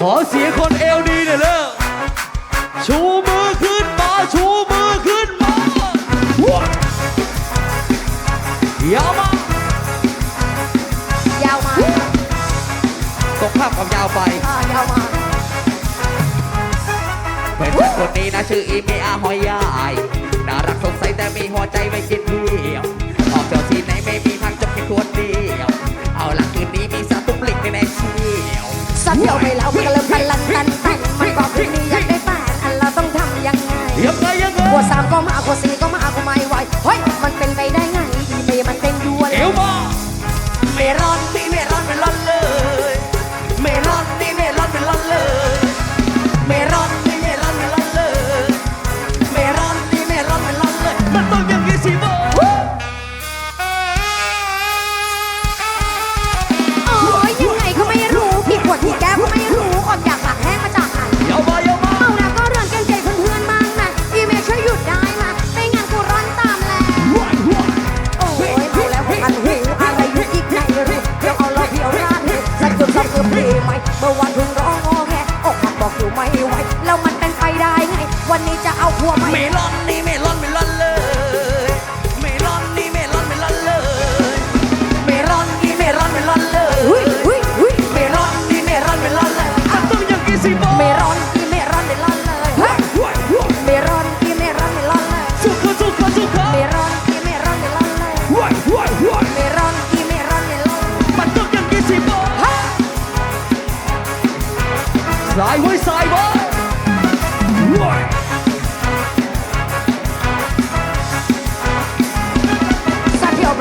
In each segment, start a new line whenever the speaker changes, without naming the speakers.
ขอเสียงคนเอลดีหน่อยเร็วชูมือขึ้นมา ชูมือขึ้นมาว้าวยาวมาก
ยาวมา
ตกภาพความยาวไป
อ่ายาวมา
เพื่อนฉันคนนี้นะชื่ออีเมอาหอยยายน่ารักสดใสแต่มีหัวใจไม่คิดเที่ยว ออกเที่ยวที่ไหนไม่มีทางจบแค่คนเดียว เอาล่ะคืนนี้มีสาวตุ๊กลิกแน่ๆเชียว
สักเดียวไปแล้ว วดสามก็มาขวดสี่ก็มากูไม่ไหวเฮ้ยมันเป็นไปได้ไงอีเมย์มันเป็นยัวเล
เอยวมาเมรอนนี่เมรอนเ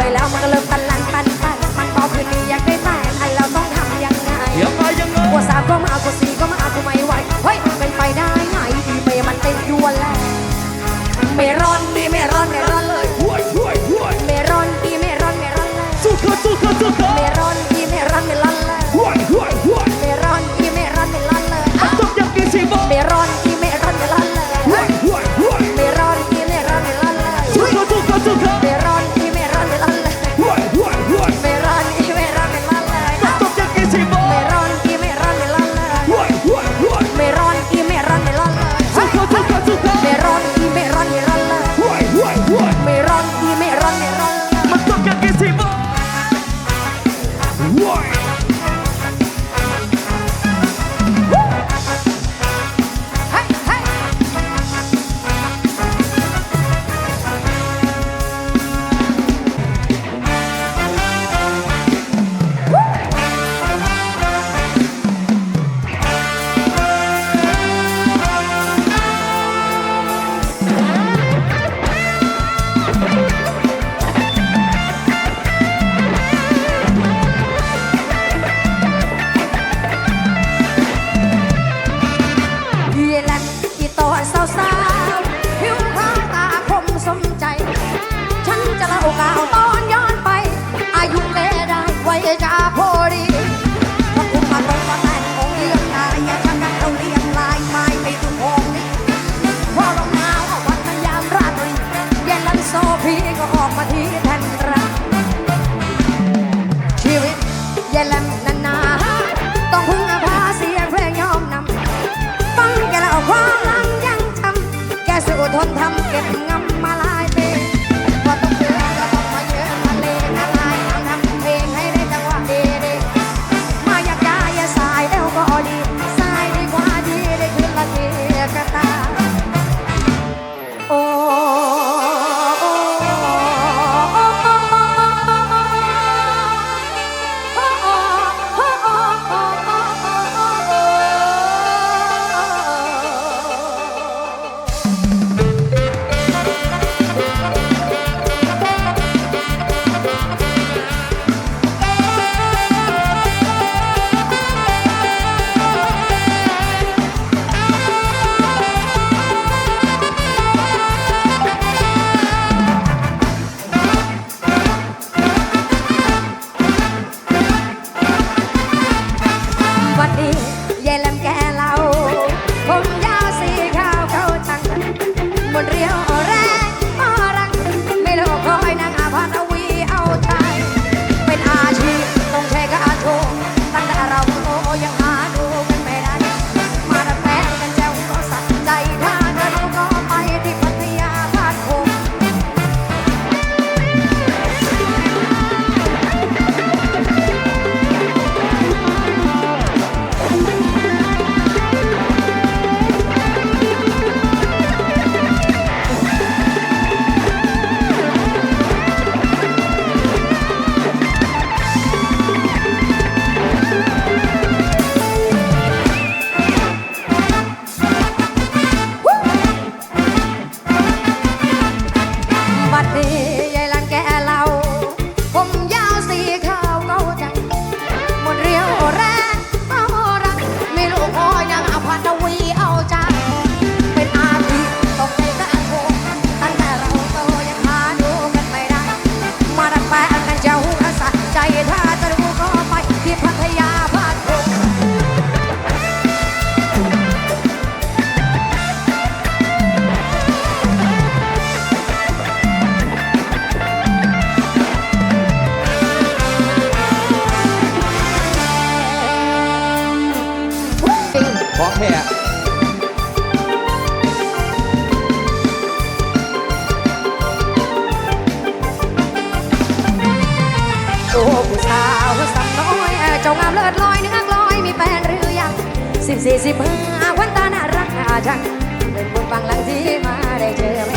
ย
แล้วมันก็เริ่ม
ตัน
ลันปันปันมันบอกคืนนี้อยากได้แฟนอันเราต้องทำยังไง
ยังไงยังไง
กว่าสามก็มากว่าสี่ก็มากูไม่ไหวเฮ้ยเป็นไปได้ไงอีเมย์มันเต็มยวนแล้วไม่ร้อนดีไม่รอนไมรอน
ข
อ
ง
แท้
โอ้ผู้สาวสำน้อย เจ้างามเลิศลอยเนื้อกลอยมีแฟนหรือยังสิบสี่สิบห้าวันตาน่ารักน่าจังเป็นบุญบังหลังที่มาได้เจอ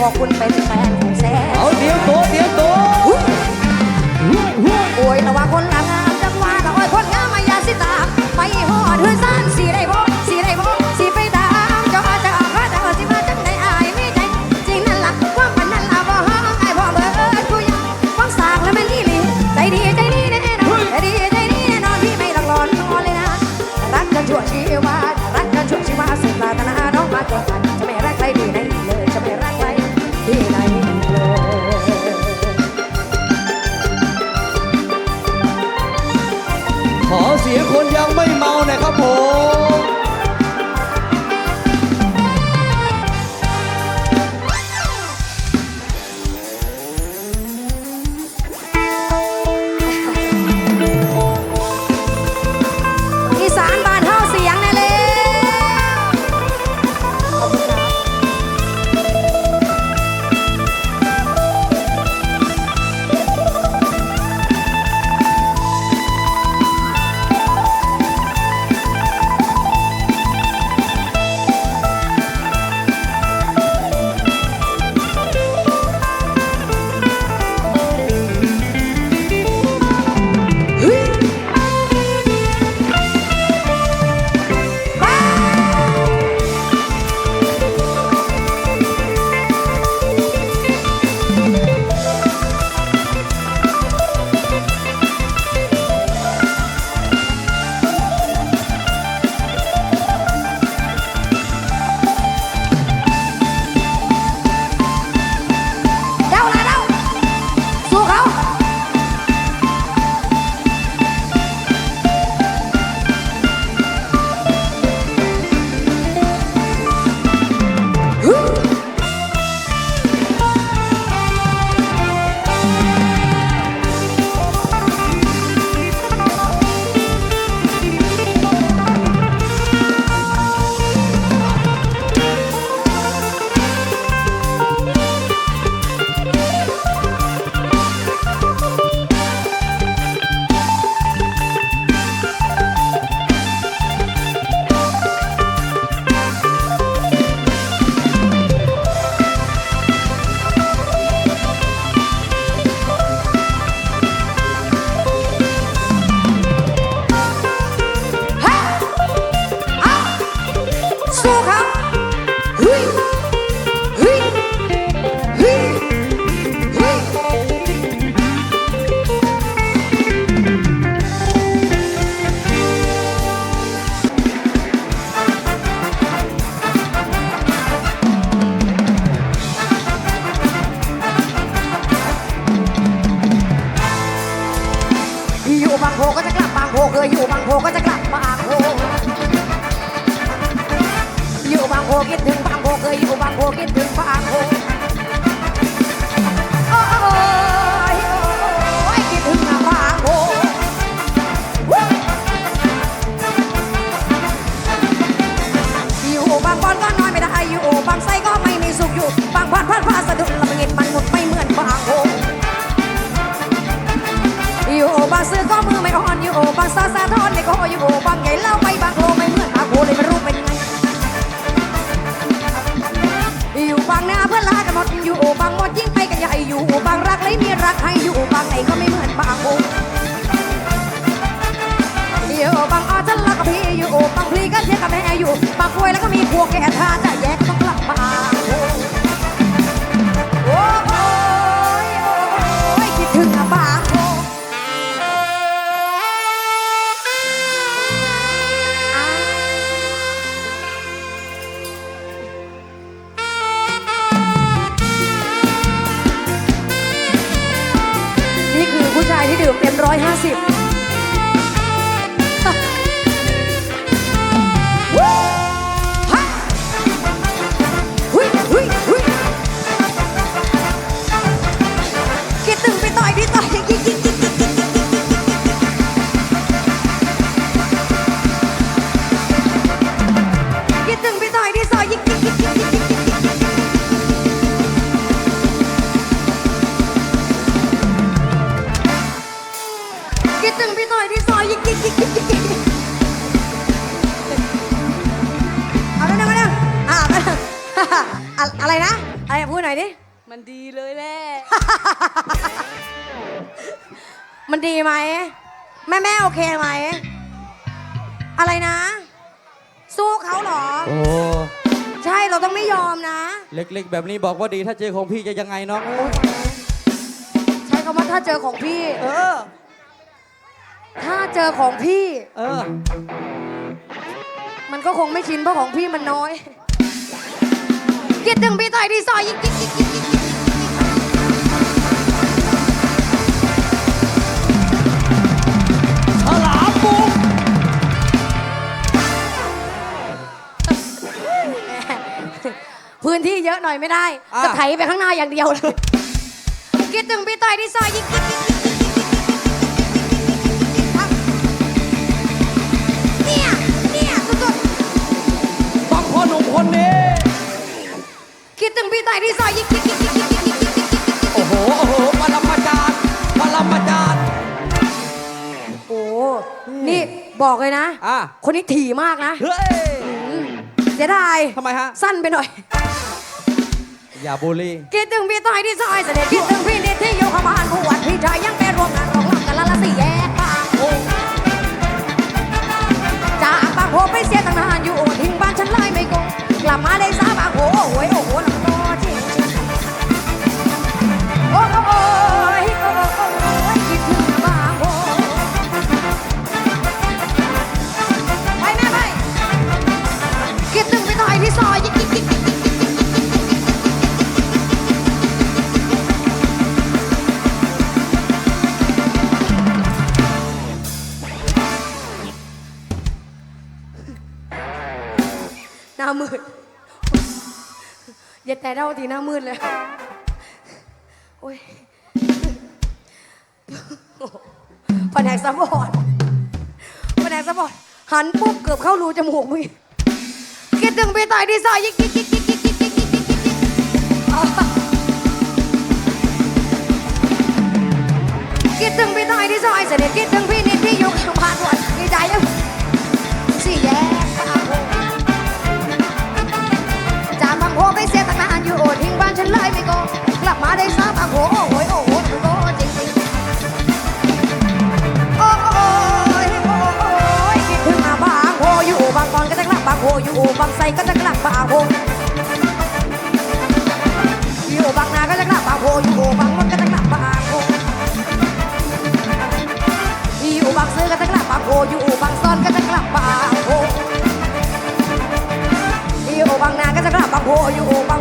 ไม่ได้พอคุณเป็นแฟน ถึง
บา
งโพเคยอยู่บางโพคิดถึงบางโพโอ้ยโอ้ยคิดถึงบางโพอยู่บางบอนก็นอนไม่ได้อยู่บางไซก็ไม่มีสุขอยู่บางพันพันพาสะดุดละเงินมันหมดไม่เหมือนบางโพอยู่บางซื้อก็มือไม่อ่อนอยู่บางซาซาทอนในก็อยู่บางใหญ่เล่าไปบางโลไม่เหมือนอาโคเลยไม่รู้เป็นไง อยู่บางไหนก็ไม่เหมือนบางโออยู่บางอาฉันรักกับพี่อยู่บางพลีก็เทียกับแม่อยู่บางควยแล้วก็มีพวกแก่ท่าจะแยกต้องกลับมาน เต็มร้อยห้าสิบ ดิ
มันดีเลยแหละ
มันดีไหม แม่แม่โอเคไหม อะไรนะ สู้เขาเหรอ
โอ้
ใช่เราต้องไม่ยอมนะ
เล็กๆ แบบนี้บอกว่าดีถ้าเจอของพี่จะยังไงน้อง
ใช้คำว่าถ้าเจอของพี่
เออ
ถ้าเจอของพี่
เออ
มันก็คงไม่ชินเพราะของพี่มันน้อย คิดถึงพี่ต่อยที่ซอยยิกยิกยิกยิกยิกยิก พื้นที่เยอะหน่อยไม่ได้
อะ
จะไถไปข้างหน้าอย่างเดียวเลย คิดถึงพี่ต่อยที่ซอยยิกยิกยิกยิกยิกยิกยิกยิกเนี่ยเนี่ยสุด
ฟังพ่อหนุ่มคนนี้
ๆคิดถึงพี่ต่อยที่ซอยยิกยิกยิกยิกยิกยิกยิกยิกยิกยิก
โอ้โห โอ้โหปรมาจารย์ปรมาจารย์
โอ้นี่บอกเลยนะ
อะ
คนนี้ถี่มากนะ
เฮ้ย
เสียดาย
ทำไมฮะ
สั้นไปหน่อย
อย่าบูลลี่
คิดถึงพี่ต้อยที่ซอยเสด็จคิดถึงพี่นิดที่อยู่ข้างบ้านผู้วัดพี่ชายยังไปรวมงานร้องรำกันละละสี่แยกบางโพจากบางโพไปเสียตั้งนานอยู่ทิ้งบ้านฉันเลยไม่โกงกลับมาได้สาบางโพ เท่าทีหน้ามืดเลย โอ้ยแผนกสปอร์ตแผนกสปอร์ตหันปุ๊บเกือบเข้ารูจมูกมึงคิดถึงพี่ตายดีไซน์ยิกยิกยิกยิกยิกยิกยิกยิกยิกคิดถึงพี่ตายดีไซน์เสด็จคิดถึงพี่นิดที่ยู่ข้างบ้านวันดีใจยัง ฉันเลยไม่โกกลับมาได้ทราบบาโพโอ้โหโอ้โหมันโกจริงจริงโอ้โอ้ยโอ้โอ้ยคิดถึงมาบางโพอยู่บางบอนก็จะกลับบางโพอยู่บางไซก็จะกลับบางโพอยู่บางนาก็จะกลับบางโพอยู่บางมดก็จะกลับบางโพอยู่บางซื้อก็จะกลับบางโพอยู่บางซ่อนก็จะกลับบางโพอยู่บางนาก็จะกลับบางโพอยู่บาง